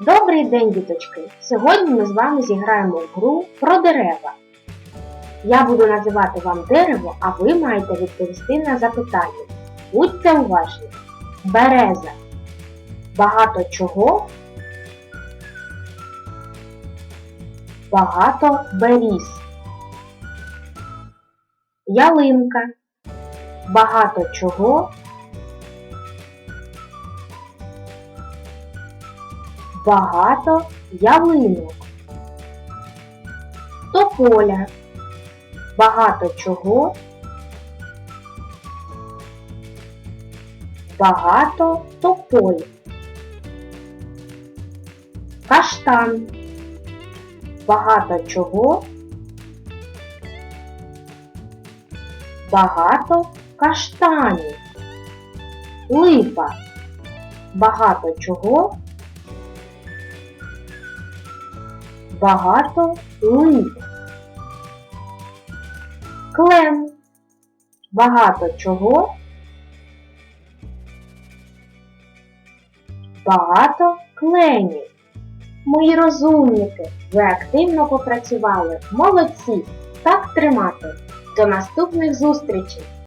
Добрий день, діточки! Сьогодні ми з вами зіграємо в гру про дерева. Я буду називати вам дерево, а ви маєте відповісти на запитання. Будьте уважні. Береза. Багато чого? Багато беріз. Ялинка. Багато чого? Багато ялинок. Тополя. Багато чого? Багато тополь. Каштан. Багато чого? Багато каштанів. Липа. Багато чого? Багато лип. Клен. Багато чого? Багато кленів. Мої розумники, ви активно попрацювали. Молодці! Так тримати. До наступних зустрічей!